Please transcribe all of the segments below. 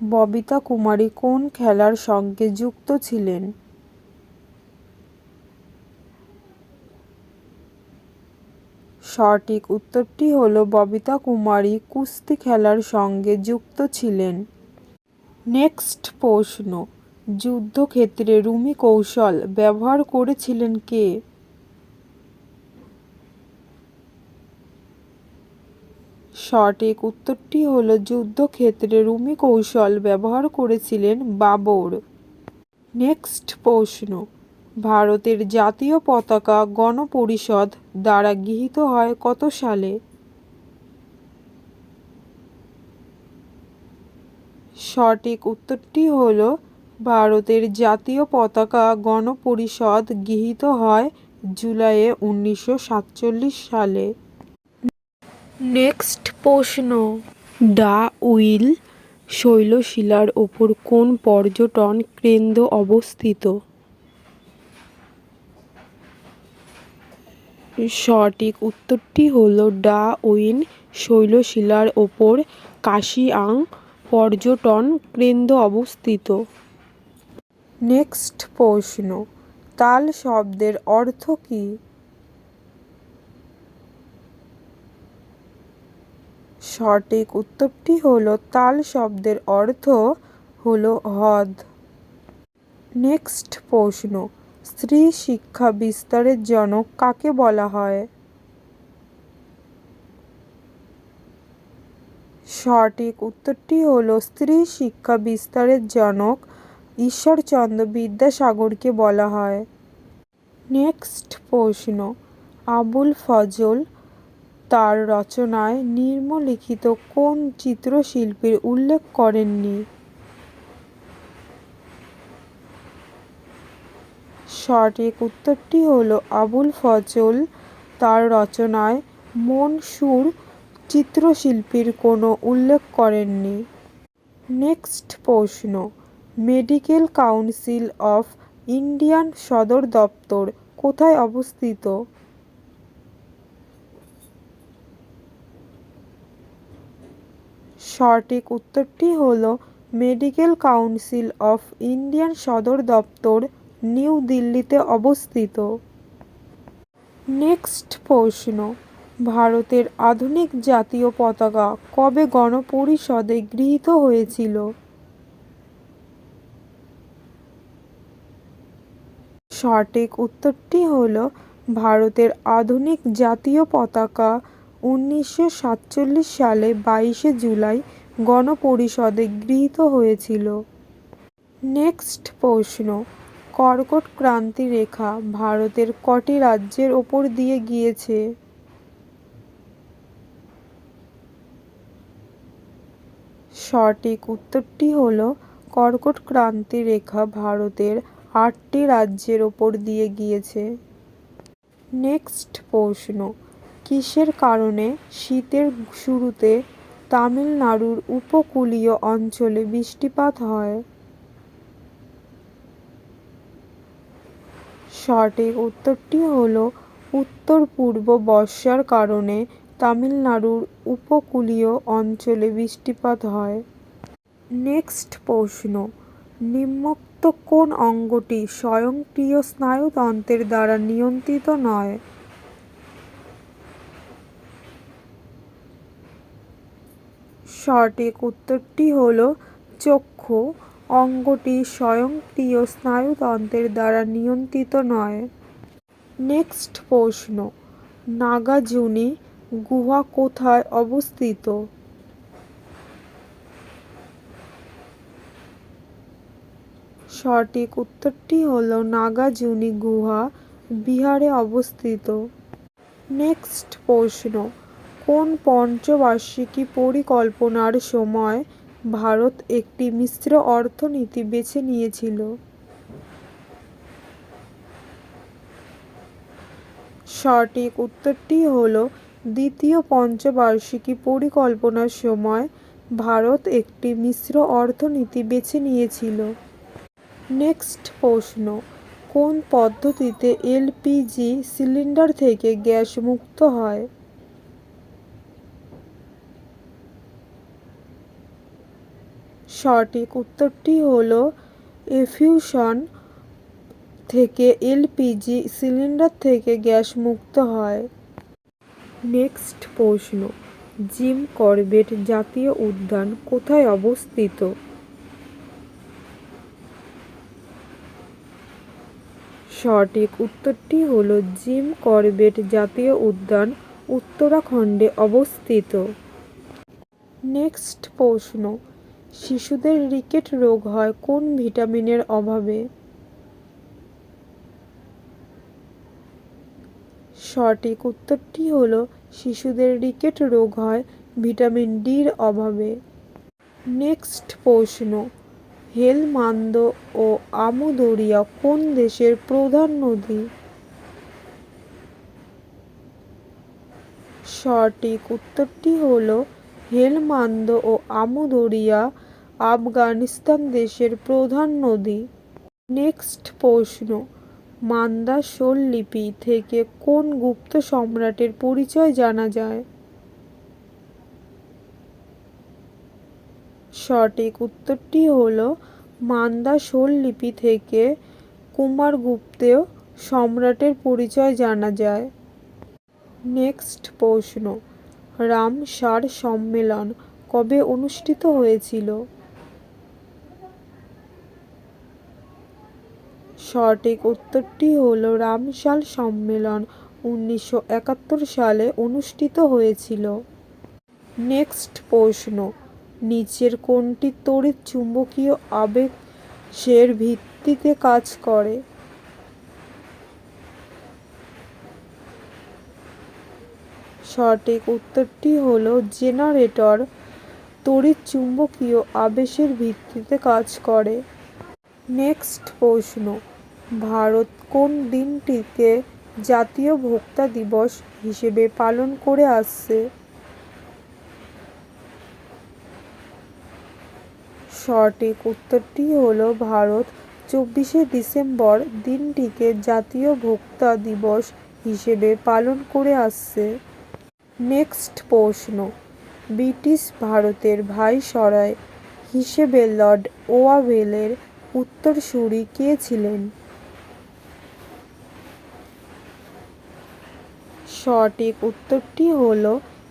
ববিতা কুমারী কোন খেলার সঙ্গে যুক্ত ছিলেন? সঠিক উত্তরটি হলো ববিতা কুমারী কুস্তি খেলার সঙ্গে যুক্ত ছিলেন। নেক্সট প্রশ্ন, যুদ্ধক্ষেত্রে রুমি কৌশল ব্যবহার করেছিলেন কে? সঠিক উত্তরটি হল যুদ্ধক্ষেত্রে রুমি কৌশল ব্যবহার করেছিলেন বাবর। নেক্সট প্রশ্ন। ভারতের জাতীয় পতাকা গণপরিষদ দ্বারা গৃহীত হয় কত সালে? সঠিক উত্তরটি হল ভারতের জাতীয় পতাকা গণপরিষদ গৃহীত হয় জুলাইয়ে উনিশশো সাতচল্লিশ সালে। নেক্সট প্রশ্ন। ডা উইল শৈলশিলার ওপর কোন পর্যটন কেন্দ্র অবস্থিত? সঠিক উত্তরটি হল ডা উইন শৈলশিলার ওপর কাশিয়াং পর্যটন কেন্দ্র অবস্থিত। নেক্সট প্রশ্ন, তাল শব্দের অর্থ কী? সঠিক উত্তরটি হলো তাল শব্দের অর্থ হলো হ্রদ। নেক্সট প্রশ্ন, স্ত্রী শিক্ষা বিস্তারের জনক কাকে বলা হয়? সঠিক উত্তরটি হলো স্ত্রী শিক্ষা বিস্তারের জনক ঈশ্বরচন্দ্র বিদ্যাসাগরকে বলা হয়। নেক্সট প্রশ্ন, আবুল ফজল তার রচনায় নিম্নলিখিত কোন চিত্রশিল্পীর উল্লেখ করেননি? সঠিক উত্তরটি হল আবুল ফজল। তার রচনায় মন সুর চিত্রশিল্পীর কোনো উল্লেখ করেননি। নেক্সট প্রশ্ন। মেডিকেল কাউন্সিল অফ ইন্ডিয়ান সদর দপ্তর কোথায় অবস্থিত? সঠিক উত্তরটি হল মেডিকেল কাউন্সিল অফ ইন্ডিয়ান সদর দপ্তর, নিউ দিল্লিতে অবস্থিত। নেক্সট প্রশ্ন। ভারতের আধুনিক জাতীয় পতাকা কবে গণপরিষদে গৃহীত হয়েছিল? সঠিক উত্তরটি হল ভারতের আধুনিক জাতীয় পতাকা উনিশশো সাতচল্লিশ সালে বাইশে জুলাই গণপরিষদে গৃহীত হয়েছিল। নেক্সট প্রশ্ন। কর্কট ক্রান্তি রেখা ভারতের কটি রাজ্যের ওপর দিয়ে গিয়েছে? সঠিক উত্তরটি হল, কর্কট ক্রান্তি রেখা ভারতের আটটি রাজ্যের ওপর দিয়ে গিয়েছে। নেক্সট প্রশ্ন। কিসের কারণে শীতের শুরুতে তামিলনাড়ুর উপকূলীয় অঞ্চলে বৃষ্টিপাত হয়? সঠিক উত্তরটি হল উত্তর পূর্ব বর্ষার কারণে তামিলনাড়ুর উপকূলীয় অঞ্চলে বৃষ্টিপাত হয়। নেক্সট প্রশ্ন, নিম্নোক্ত কোন অঙ্গটি স্বয়ংক্রিয় স্নায়ুতন্ত্রের দ্বারা নিয়ন্ত্রিত নয়? সঠিক উত্তরটি হল চক্ষু। অঙ্গটি স্বয়ংক্রিয় স্নায়ুতন্ত্রের দ্বারা নিয়ন্ত্রিত নয়। নেক্সট প্রশ্ন। নাগাজুনি গুহা কোথায় অবস্থিত? সঠিক উত্তরটি হল নাগাজুনি গুহা বিহারে অবস্থিত। নেক্সট প্রশ্ন। কোন পঞ্চবার্ষিকী পরিকল্পনার সময় ভারত একটি মিশ্র অর্থনীতি বেছে নিয়েছিল? সঠিক উত্তরটি হল, দ্বিতীয় পঞ্চবার্ষিকী পরিকল্পনার সময় ভারত একটি মিশ্র অর্থনীতি বেছে নিয়েছিল। নেক্সট প্রশ্ন, কোন পদ্ধতিতে এলপিজি সিলিন্ডার থেকে গ্যাস মুক্ত হয়? সঠিক উত্তরটি হল এফিউশন থেকে এলপিজি সিলিন্ডার থেকে গ্যাস মুক্ত হয়। নেক্সট প্রশ্ন, জিম করবেট জাতীয় উদ্যান কোথায় অবস্থিত? সঠিক উত্তরটি হল জিম করবেট জাতীয় উদ্যান উত্তরাখণ্ডে অবস্থিত। নেক্সট প্রশ্ন শিশুদের রিকেট রোগ হয় কোন ভিটামিনের অভাবে? সঠিক উত্তরটি হল শিশুদের রিকেট রোগ হয় ভিটামিন ডির অভাবে। নেক্সট প্রশ্ন হেলমান্দ ও আমুদরিয়া কোন দেশের প্রধান নদী? সঠিক উত্তরটি হল হেলমান্দ ও আমুদরিয়া আফগানিস্তান দেশের প্রধান নদী। নেক্সট প্রশ্ন মান্দাসোল লিপি থেকে কোন গুপ্ত সম্রাটের পরিচয় জানা যায়? সঠিক উত্তরটি হল মান্দাসোল লিপি থেকে কুমারগুপ্তেয় সম্রাটের পরিচয় জানা যায়। নেক্সট প্রশ্ন, রামসার সম্মেলন কবে অনুষ্ঠিত হয়েছিল? সঠিক উত্তরটি হল রামসাল সম্মেলন, উনিশশো একাত্তর সালে অনুষ্ঠিত হয়েছিল। নেক্সট প্রশ্ন, নিচের কোনটি তড়িৎ চুম্বকীয় আবেশের ভিত্তিতে কাজ করে? সঠিক উত্তরটি হল জেনারেটর, তড়িৎ চুম্বকীয় আবেশের ভিত্তিতে কাজ করে। নেক্সট প্রশ্ন ভারত কোন দিনটিকে জাতীয় ভোক্তা দিবস হিসেবে পালন করে আসছে? সঠিক উত্তরটি হল ভারত। চব্বিশে ডিসেম্বর দিনটিকে জাতীয় ভোক্তা দিবস হিসেবে পালন করে আসছে। নেক্সট প্রশ্ন। ব্রিটিশ ভারতের ভাইসরয় হিসেবে লর্ড ওয়াভেলের উত্তরসূরি কে ছিলেন? সঠিক উত্তরটি হল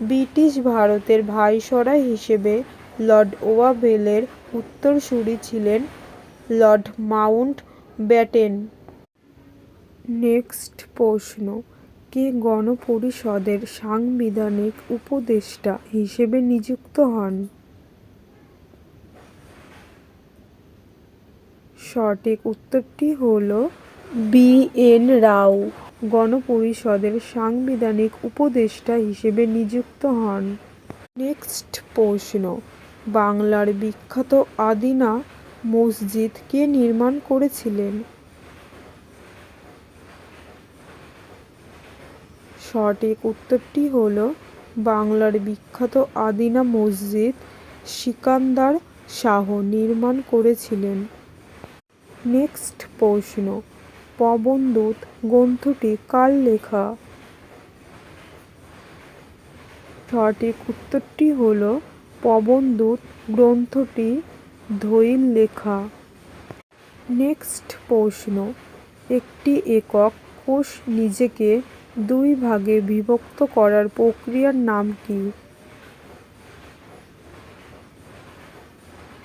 ব্রিটিশ ভারতের ভাইসরয় হিসেবে লর্ড ওয়াভেলের উত্তরসূরি ছিলেন লর্ড মাউন্ট ব্যাটেন। নেক্সট প্রশ্ন, কে গণপরিষদের সাংবিধানিক উপদেষ্টা হিসেবে নিযুক্ত হন? সঠিক উত্তরটি হল বি এন রাও। গণপরিষদের সাংবিধানিক উপদেষ্টা হিসেবে নিযুক্ত হন। নেক্সট প্রশ্ন। বাংলার বিখ্যাত আদিনা মসজিদ কে নির্মাণ করেছিলেন। সঠিক উত্তরটি হল বাংলার বিখ্যাত আদিনা মসজিদ সিকান্দার শাহ নির্মাণ করেছিলেন। নেক্সট প্রশ্ন। পবনদূত গ্রন্থটি কার লেখা? সঠিক উত্তরটি হল পবনদূত গ্রন্থটি ধৈল লেখা। নেক্সট প্রশ্ন। একটি একক কোষ নিজেকে দুই ভাগে বিভক্ত করার প্রক্রিয়ার নাম কি?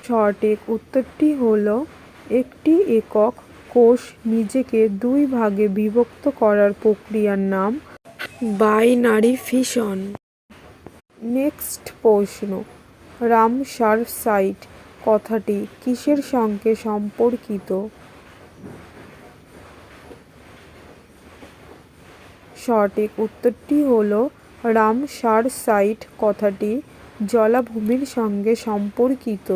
সঠিক উত্তরটি হল একটি একক কোষ নিজেকে দুই ভাগে বিভক্ত করার প্রক্রিয়ার নাম বাইনারি ফিশন নেক্সট প্রশ্ন রামসার সাইট কথাটি কিসের সঙ্গে সম্পর্কিত? সঠিক উত্তরটি হল রামসার সাইট কথাটি জলাভূমির সঙ্গে সম্পর্কিত।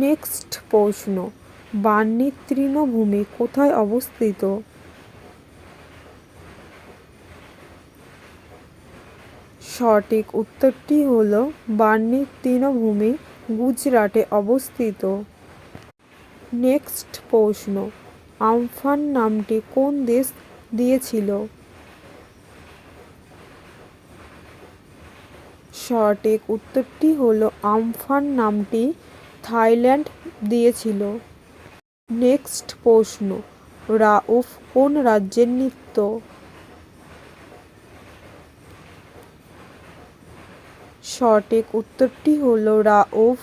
নেক্সট প্রশ্ন বার্নিক তৃণভূমি কোথায় অবস্থিত? সঠিক উত্তরটি হল বার্নিক তৃণভূমি গুজরাটে অবস্থিত। নেক্সট প্রশ্ন, আমফান নামটি কোন দেশ দিয়েছিল? সঠিক উত্তরটি হলো আমফান নামটি থাইল্যান্ড দিয়েছিল। নেক্সট প্রশ্ন, রাউফ কোন রাজ্যের নৃত্য? সঠিক উত্তরটি হলো রাউফ,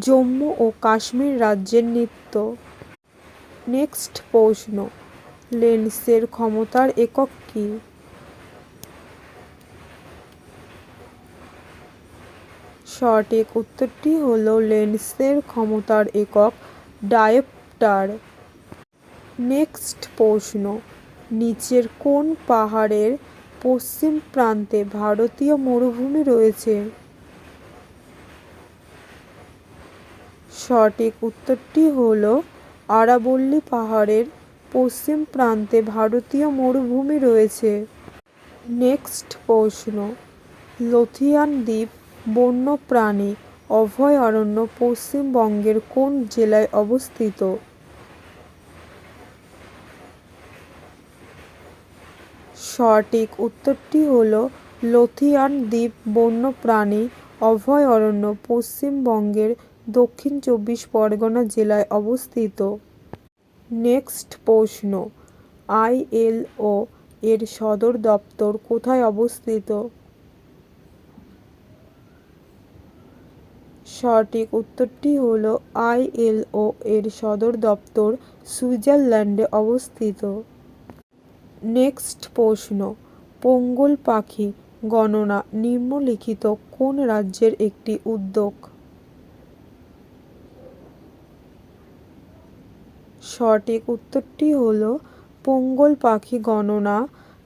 জম্মু ও কাশ্মীর রাজ্যের নৃত্য। নেক্সট প্রশ্ন, লেন্সের ক্ষমতার একক কী? সঠিক উত্তরটি হল লেন্সের ক্ষমতার একক ডায়োপ্টার নেক্সট প্রশ্ন। নিচের কোন পাহাড়ের পশ্চিম প্রান্তে ভারতীয় মরুভূমি রয়েছে? সঠিক উত্তরটি হল আরাবল্লী পাহাড়ের পশ্চিম প্রান্তে ভারতীয় মরুভূমি রয়েছে। নেক্সট প্রশ্ন। লোথিয়ান দ্বীপ বন্যপ্রাণী অভয়ারণ্য পশ্চিমবঙ্গের কোন জেলায় অবস্থিত? সঠিক উত্তরটি হল লোথিয়ান দ্বীপ বন্যপ্রাণী অভয়ারণ্য পশ্চিমবঙ্গের দক্ষিণ চব্বিশ পরগনা জেলায় অবস্থিত। নেক্সট প্রশ্ন আইএলও এর সদর দপ্তর কোথায় অবস্থিত? সঠিক উত্তরটি হল আইএলও এর সদর দপ্তর সুইজারল্যান্ডে অবস্থিত। নেক্সট প্রশ্ন। পঙ্গল পাখি গণনা নিম্নলিখিত কোন রাজ্যের একটি উদ্যোগ? সঠিক উত্তরটি হল পঙ্গল পাখি গণনা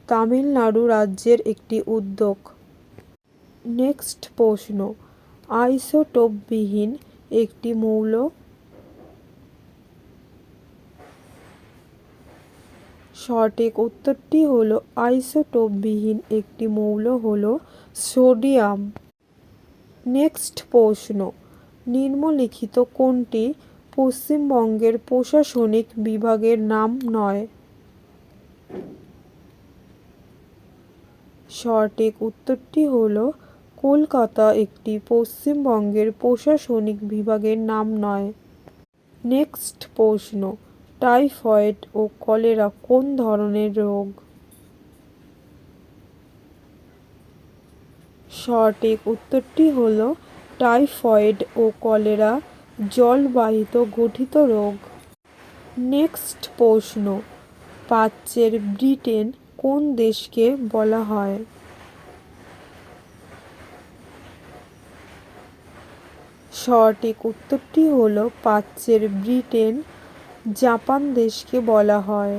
তামিলনাড়ু রাজ্যের একটি উদ্যোগ। নেক্সট প্রশ্ন। আইসোটোপবিহীন একটি মৌল সঠিক উত্তরটি হল আইসোটোপবিহীন একটি মৌল হল সোডিয়াম। নেক্সট প্রশ্ন, নিম্নলিখিত কোনটি পশ্চিমবঙ্গের প্রশাসনিক বিভাগের নাম নয়? সঠিক উত্তরটি হল কলকাতা একটি পশ্চিমবঙ্গের প্রশাসনিক বিভাগের নাম নয়। নেক্সট প্রশ্ন টাইফয়েড ও কলেরা কোন ধরনের রোগ? সঠিক উত্তরটি হল টাইফয়েড ও কলেরা জলবাহিত গঠিত রোগ। নেক্সট প্রশ্ন প্রাচ্যের ব্রিটেন কোন দেশকে বলা হয়? সঠিক উত্তরটি হল প্রাচ্যের ব্রিটেন জাপান দেশকে বলা হয়।